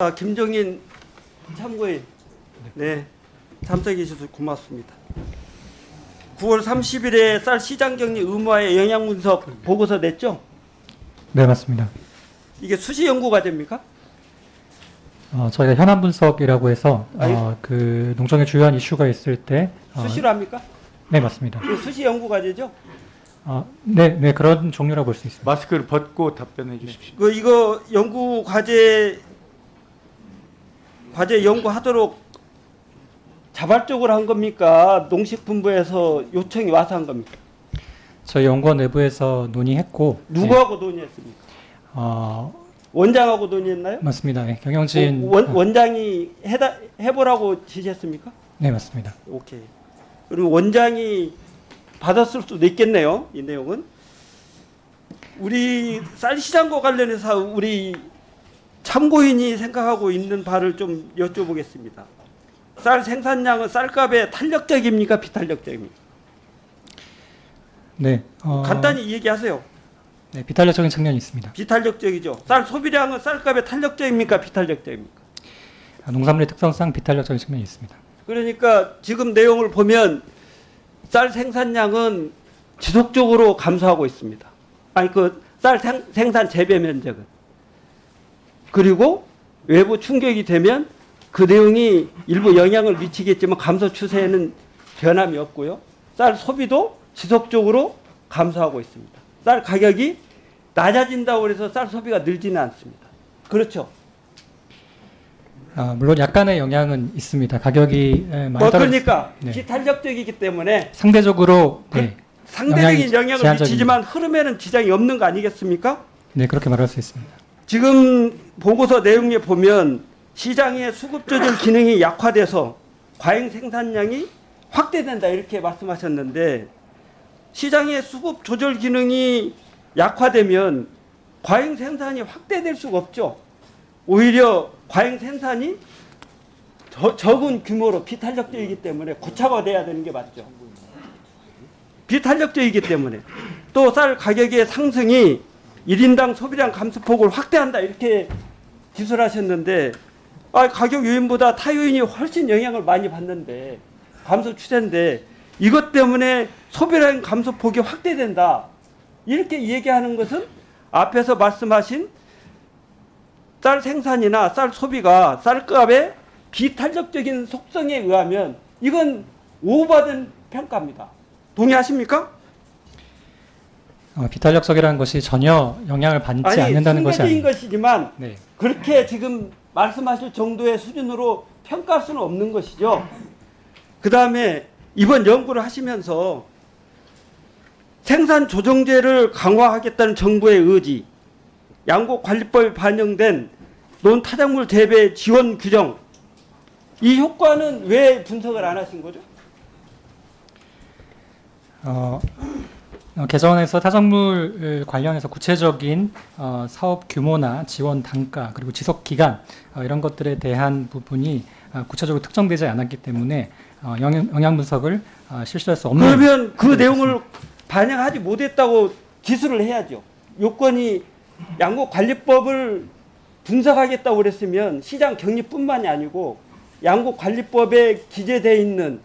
아, 김종인 참고인 네 참석해 주셔서 고맙습니다. 9월 30일에 쌀 시장 격리 의무화의 영향 분석 보고서 냈죠? 네, 맞습니다. 이게 수시 연구 과제입니까? 어, 저희가 현안 분석이라고 해서. 어, 그 농정의 주요한 이슈가 있을 때 어, 수시로 합니까? 네, 맞습니다. 이거 수시 연구 과제죠? 어, 네, 네 그런 종류라고 볼 수 있습니다. 마스크를 벗고 답변해 주십시오. 그 이거 연구 과제 과제 연구하도록 자발적으로 한 겁니까? 농식품부에서 요청이 와서 한 겁니까? 저희 연구원 내부에서 논의했고 네, 누구하고 논의했습니까? 어, 원장하고 논의했나요? 맞습니다. 네, 경영진 원, 원장이 해다, 해보라고 지시했습니까? 네, 맞습니다. 오케이. 그럼 원장이 받았을 수도 있겠네요. 이 내용은. 우리 쌀 시장과 관련해서 우리 참고인이 생각하고 있는 바를 좀 여쭤보겠습니다. 쌀 생산량은 쌀값에 탄력적입니까? 비탄력적입니까? 네, 어, 간단히 얘기하세요. 네, 비탄력적인 측면이 있습니다. 비탄력적이죠. 쌀 소비량은 쌀값에 탄력적입니까? 비탄력적입니까? 아, 농산물의 특성상 비탄력적인 측면이 있습니다. 그러니까 지금 내용을 보면 쌀 생산량은 지속적으로 감소하고 있습니다. 아니 그 쌀 생산 재배 면적은 그리고 외부 충격이 되면 그 내용이 일부 영향을 미치겠지만 감소 추세에는 변함이 없고요. 쌀 소비도 지속적으로 감소하고 있습니다. 쌀 가격이 낮아진다고 해서 쌀 소비가 늘지는 않습니다. 그렇죠. 아, 물론 약간의 영향은 있습니다. 가격이 에, 많이 뭐 떨어졌- 그러니까 네. 비탄력적이기 때문에 상대적으로 그- 네, 상대적인 영향을 제한적입니다. 미치지만 흐름에는 지장이 없는 거 아니겠습니까? 네 그렇게 말할 수 있습니다. 지금 보고서 내용에 보면 시장의 수급 조절 기능이 약화돼서 과잉 생산량이 확대된다 이렇게 말씀하셨는데 시장의 수급 조절 기능이 약화되면 과잉 생산이 확대될 수가 없죠. 오히려 과잉 생산이 저- 적은 규모로 비탄력적이기 때문에 고착화돼야 되는 게 맞죠. 비탄력적이기 때문에 또 쌀 가격의 상승이 1인당 소비량 감소폭을 확대한다 이렇게 기술하셨는데 아, 가격 요인보다 타 요인이 훨씬 영향을 많이 받는데 감소 추세인데 이것 때문에 소비량 감소폭이 확대된다 이렇게 얘기하는 것은 앞에서 말씀하신 쌀 생산이나 쌀 소비가 쌀값의 비탄력적인 속성에 의하면 이건 오버된 평가입니다. 동의하십니까? 어, 비탄력적이라는 것이 전혀 영향을 받지 않는다는 것이 아닙니다. 것이지만 네. 그렇게 지금 말씀하실 정도의 수준으로 평가할 수는 없는 것이죠. 그 다음에 이번 연구를 하시면서 생산 조정제를 강화하겠다는 정부의 의지, 양곡 관리법에 반영된 논타작물 재배 지원 규정, 이 효과는 왜 분석을 안 하신 거죠? 어, 어, 개정안에서 타작물 관련해서 구체적인 어, 사업 규모나 지원 단가 그리고 지속 기간 어, 이런 것들에 대한 부분이 어, 구체적으로 특정되지 않았기 때문에 어, 영향, 영향 분석을 어, 실시할 수 없는 그러면 그 내용을 반영하지 못했다고 기술을 해야죠. 요건이 양곡 관리법을 분석하겠다고 그랬으면 시장 격리뿐만이 아니고 양곡 관리법에 기재되어 있는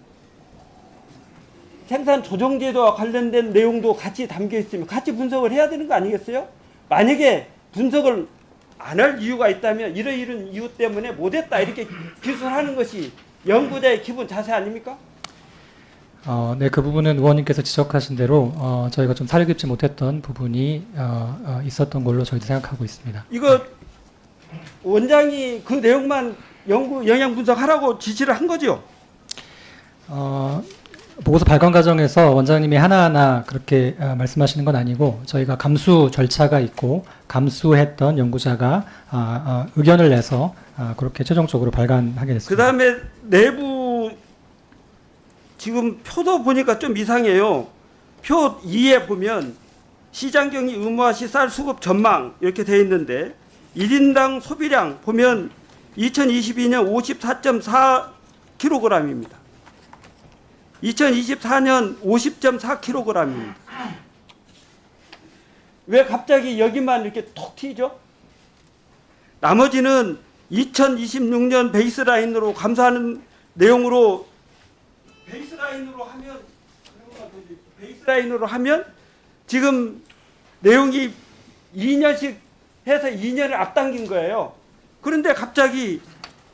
생산 조정 제도와 관련된 내용도 같이 담겨 있으면 같이 분석을 해야 되는 거 아니겠어요? 만약에 분석을 안 할 이유가 있다면 이러이런 이유 때문에 못했다 이렇게 기술하는 것이 연구자의 기본 자세 아닙니까? 어, 네, 그 부분은 의원님께서 지적하신 대로 어, 저희가 좀 사려 깊지 못했던 부분이 어, 어, 있었던 걸로 저희도 생각하고 있습니다. 이거 원장이 그 내용만 연구 영양 분석하라고 지시를 한 거죠. 어, 보고서 발간 과정에서 원장님이 하나하나 그렇게 어, 말씀하시는 건 아니고 저희가 감수 절차가 있고 감수했던 연구자가 아, 아, 의견을 내서 아, 그렇게 최종적으로 발간하게 그 됐습니다. 다음에 내부 지금 표도 보니까 좀 이상해요. 표 2에 보면 시장 경기 의무화 시 쌀 수급 전망 이렇게 돼 있는데 1인당 소비량 보면 2022년 54.4kg입니다. 2024년 50.4kg입니다. 왜 갑자기 여기만 이렇게 톡 튀죠? 나머지는 2026년 베이스라인으로 감사하는 내용으로 베이스라인으로 하면 베이스라인으로 하면 지금 내용이 2년씩 해서 2년을 앞당긴 거예요. 그런데 갑자기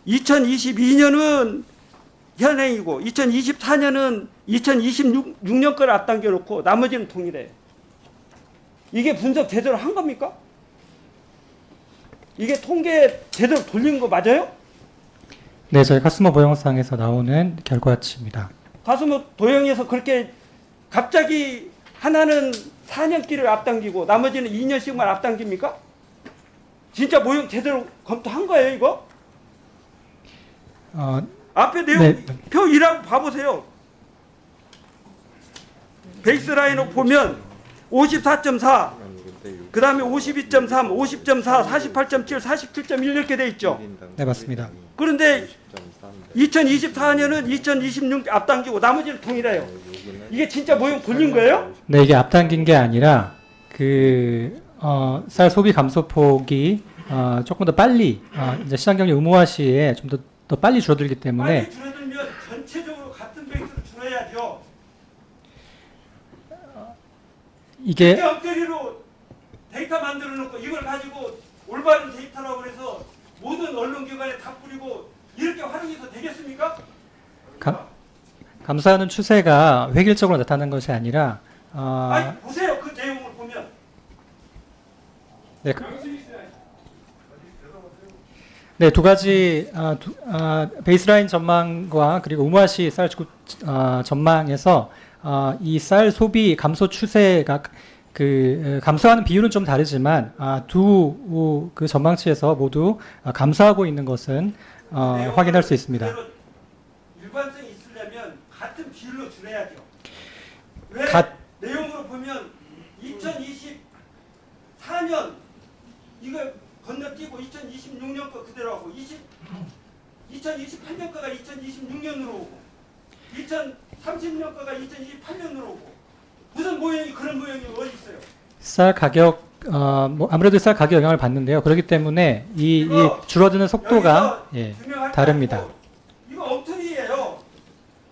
2022년은 현행이고 2024년은 2026년 걸 앞당겨 놓고 나머지는 동일해요. 이게 분석 제대로 한 겁니까? 이게 통계 제대로 돌린 거 맞아요? 네, 저희 카스모 모형상에서 나오는 결과치입니다. 가슴 도형에서 그렇게 갑자기 하나는 4년기를 앞당기고 나머지는 2년씩만 앞당깁니까? 진짜 모형 제대로 검토한 거예요, 이거? 어, 앞에 내용 네. 표 1하고 봐보세요. 베이스라인을 보면 54.4, 그 다음에 52.3, 50.4, 48.7, 47.1 이렇게 돼 있죠. 네, 맞습니다. 그런데 2024년은 2026 앞당기고 나머지는 동일해요. 이게 진짜 모형 돌린 거예요? 네, 이게 앞당긴 게 아니라 그 어, 쌀 소비 감소폭이 어, 조금 더 빨리 어, 이제 시장 경제 의무화 시에 좀더 더 빨리 줄어들기 때문에 빨리 줄어들면 전체적으로 같은 베이스로 줄어야죠. 이게 이게 엉터리로 데이터 만들어 놓고 이걸 가지고 올바른 데이터라고 해서 모든 언론기관에 다 뿌리고 이렇게 활용해서 되겠습니까? 가- 감소하는 추세가 획일적으로 나타나는 것이 아니라 어, 아니 보세요 그 내용을 보면 네, 그- 네, 두 가지 아, 두, 아, 베이스라인 전망과 그리고 우마시 쌀 주급 아, 전망에서 아, 이쌀 소비 감소 추세가 그 에, 감소하는 비율은 좀 다르지만 아, 두 그 전망치에서 모두 아, 감소하고 있는 것은 어, 내용을 확인할 수 있습니다. 일관성이 있으려면 같은 비율로 줄여야죠. 왜 가- 내용으로 보면 2024년 이거 건너뛰고 2026년 거 그대로 하고 20, 2028년 거가 2026년으로 오고 2030년 거가 2028년으로 오고 무슨 모형이 그런 모형이 어디 있어요? 쌀 가격 어, 뭐 아무래도 쌀 가격 영향을 받는데요. 그렇기 때문에 이, 이 줄어드는 속도가 예, 다릅니다. 이거 엉터리예요.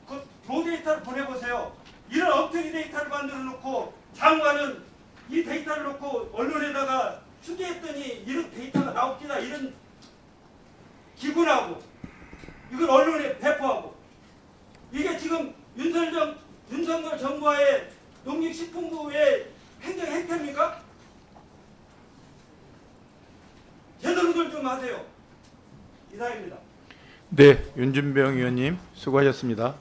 그 로 데이터를 보내보세요. 이런 엉터리 데이터를 만들어 놓고 장관은 이 데이터를 놓고 언론에다가 추계했더니 이런 데이터가 나옵니다. 이런 기분하고 이걸 언론에 배포하고 이게 지금 윤석열, 윤석열 정부와의 농림식품부의 행정 행태입니까? 제대로들 좀 하세요. 이상입니다. 네, 윤준병 의원님 수고하셨습니다.